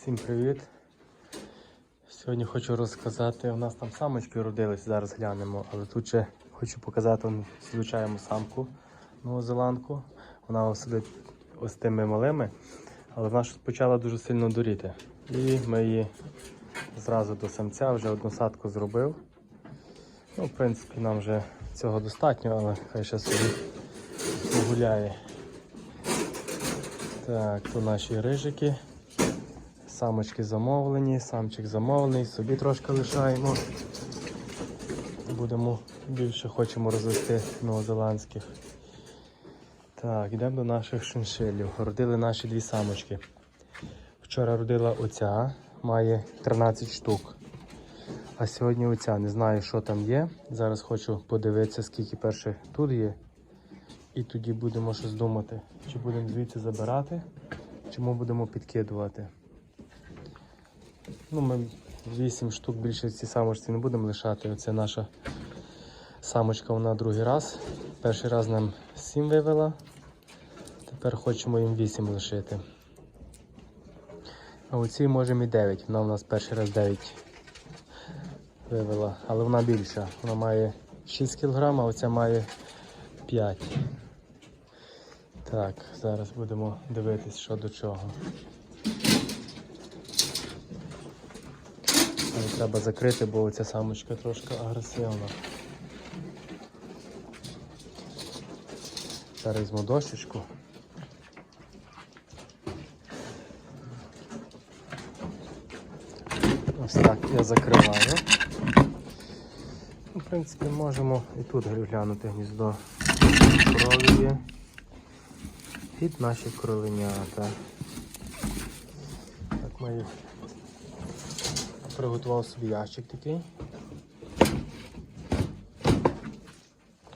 Всім привіт! Сьогодні хочу розказати, у нас там самочки родились, зараз глянемо, але тут ще хочу показати вам звичайну самку новозеландку. Вона ось сидить ось тими малими, але вона почала дуже сильно дуріти. І ми її зразу до самця вже одну садку зробив. Ну, в принципі, нам вже цього достатньо, але хай ще собі погуляє. Так, тут наші рижики. Самочки замовлені, самчик замовлений, собі трошки лишаємо. Будемо більше хочемо розвести новозеландських. Так, йдемо до наших шиншилів. Родили наші дві самочки. Вчора родила оця, має 13 штук. А сьогодні оця, не знаю, що там є. Зараз хочу подивитися, скільки перших тут є. І тоді будемо щось думати, чи будемо звідси забирати, чи ми будемо підкидувати. Ну, ми 8 штук більше в цій самочці не будемо лишати. Оце наша самочка, вона другий раз. Перший раз нам 7 вивела. Тепер хочемо їм 8 лишити. А оцій можемо і 9. Вона у нас перший раз 9 вивела, але вона більша. Вона має 6 кг, а оця має 5. Так, зараз будемо дивитись, що до чого. Але треба закрити, бо ця самочка трошки агресивна. Зараз візьму дощечку. Ось так я закриваю. В принципі, можемо і тут глянути гніздо крові. Під наші кроленята. Так ми їх приготував собі ящик такий.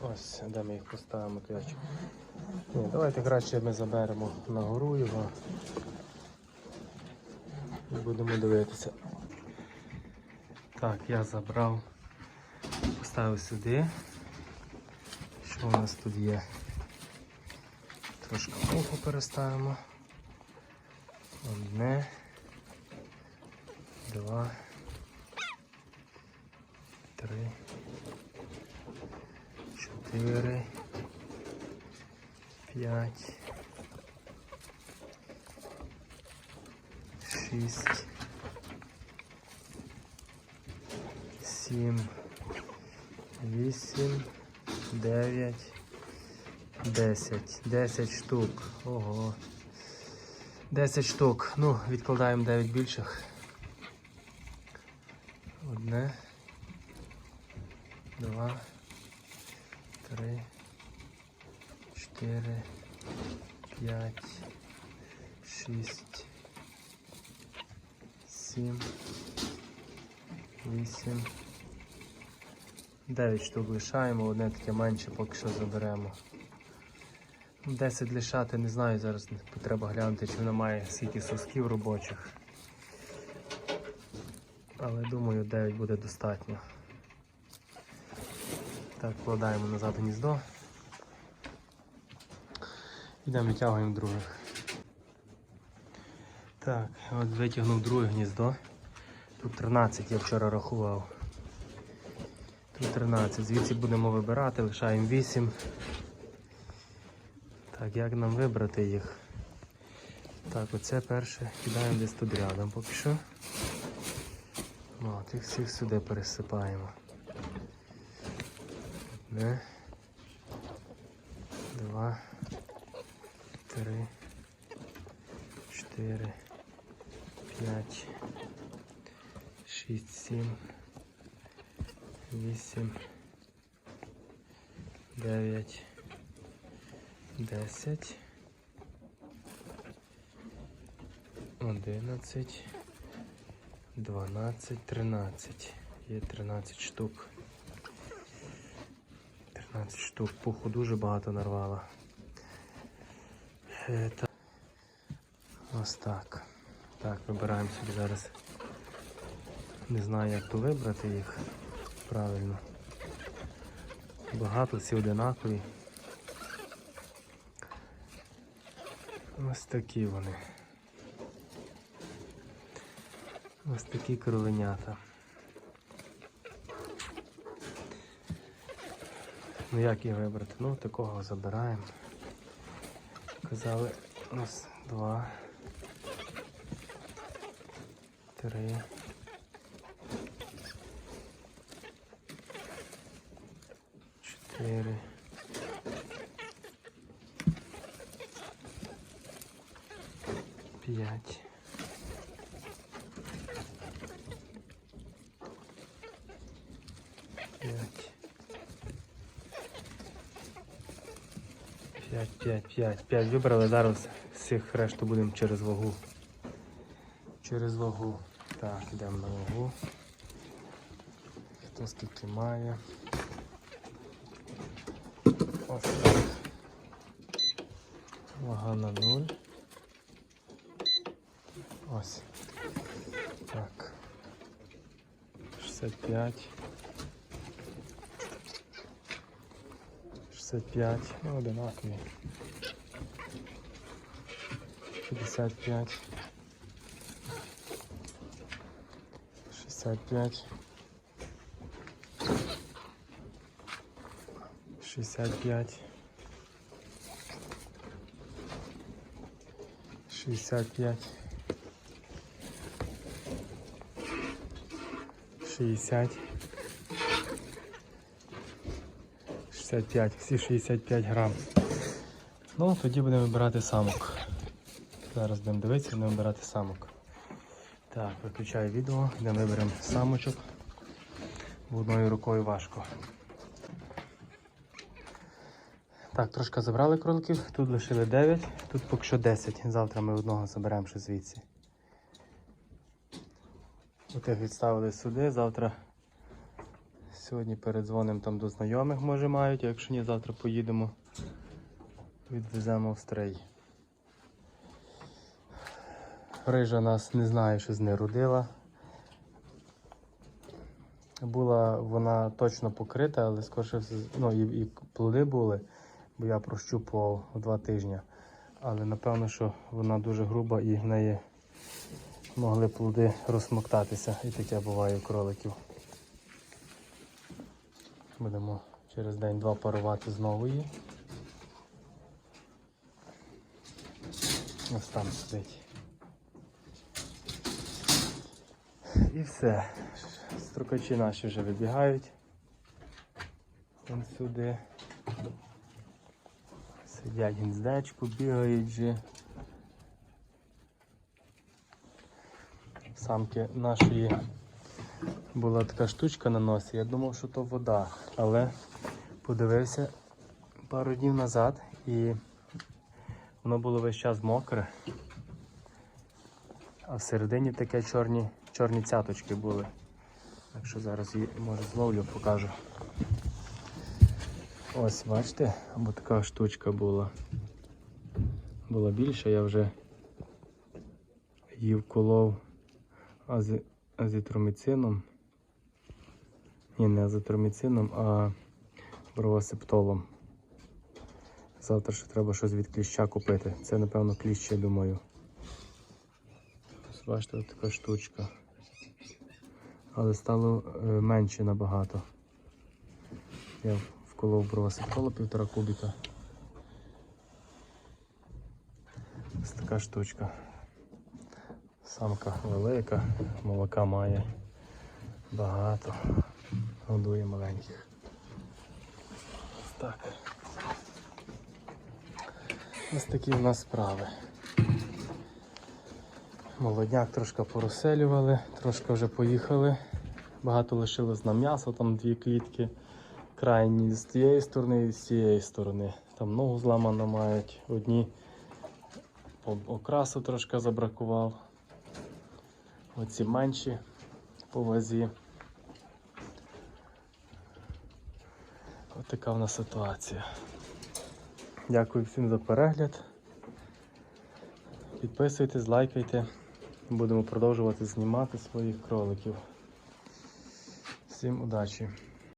Ось, де ми їх поставимо той ящик. Ні, давайте краще ми заберемо на гору його і будемо дивитися. Так, я забрав, поставив сюди. Що у нас тут є? Трошки ухо переставимо. Одне. Два. Три. Чотири. П'ять. Шість. Сім. Вісім. Дев'ять. Десять. Десять штук. Ого. Десять штук. Ну, відкладаємо дев'ять більших. Одне. Два. Три. Чотири. П'ять. Шість. Сім. Вісім. Дев'ять штук лишаємо, одне таке менше поки що заберемо. 10 лишати, не знаю, зараз треба глянути, чи вона має скільки сосків робочих. Але думаю 9 буде достатньо. Так, вкладаємо назад гніздо. Йдемо витягуємо других. Так, от витягнув друге гніздо. Тут 13 я вчора рахував. Тут 13. Звідси будемо вибирати, лишаємо 8. Так, як нам вибрати їх? Так, оце перше кидаємо десь тут рядом поки що. От, їх всіх сюди пересипаємо. Одне. Два. Три. Чотири. П'ять. Шість, сім. Вісім. Дев'ять. Десять. Одинадцять. Дванадцять, тринадцять. Є 13 штук. 13 штук. Пуху дуже багато нарвала. Е, та- Ось так. Так, вибираємо собі зараз. Не знаю, як то вибрати їх правильно. Багато всі одинакові. Ось такі вони. Ось такі кроленята. Ну як її вибрати? Ну такого забираємо. Казали раз, два, три. Чотири. П'ять. П'ять. П'ять, п'ять, п'ять, п'ять. Вибрали зараз всіх решту будемо через вагу. Через вагу. Так, йдемо на вагу. Хто скільки має. Ось так. Вага на нуль. Ось. Так. 65. 65. Ну, одинакові. 55. 65. 65. 65. 60. 65, всі 65 грам. Ну, тоді будемо вибирати самок. Зараз будемо дивитися, будемо вибирати самок. Так, виключаю відео, йдемо виберемо самочок. Одною рукою важко. Так, трошки забрали кроликів, тут лишили 9, тут поки що 10. Завтра ми одного заберемо ще звідси. Отих відставили сюди, завтра сьогодні передзвонимо там до знайомих, може мають, а якщо ні, завтра поїдемо, відвеземо в стрей. Рижа нас не знаю, що з нею родила. Була вона точно покрита, але скоріше все, ну і, і плоди були, бо я прощупував два тижні. Але напевно, що вона дуже груба і в неї могли плоди розсмоктатися. І таке буває у кроликів. Будемо через день-два парувати знову її. Ось там сидить. І все. Строкачі наші вже вибігають. Вон сюди. Сидять гніздечку, бігають вже. Самки нашої була така штучка на носі. Я думав, що то вода, але подивився пару днів назад і воно було весь час мокре. А всередині таке чорні, чорні цяточки були. Так що зараз її може зловлю, покажу. Ось, бачите, або така штучка була. Була більша, я вже її вколов ази, азитроміцином. Ні, не азитроміцином, а бровосептолом. Завтра ще треба щось від кліща купити. Це, напевно, кліщ, я думаю. Ось бачите, от така штучка. Але стало е, менше набагато. Я вколов бровосептола півтора кубіка. Ось така штучка. Самка велика, молока має багато. Годує маленьких. Так. Ось такі в нас справи. Молодняк трошки пороселювали, трошки вже поїхали. Багато лишилось на м'ясо, там дві клітки. Крайні з тієї сторони і з цієї сторони. Там ногу зламану мають. Одні окрасу трошки забракував. Оці менші по вазі. Ось така в нас ситуація. Дякую всім за перегляд. Підписуйтесь, лайкайте. Будемо продовжувати знімати своїх кроликів. Всім удачі!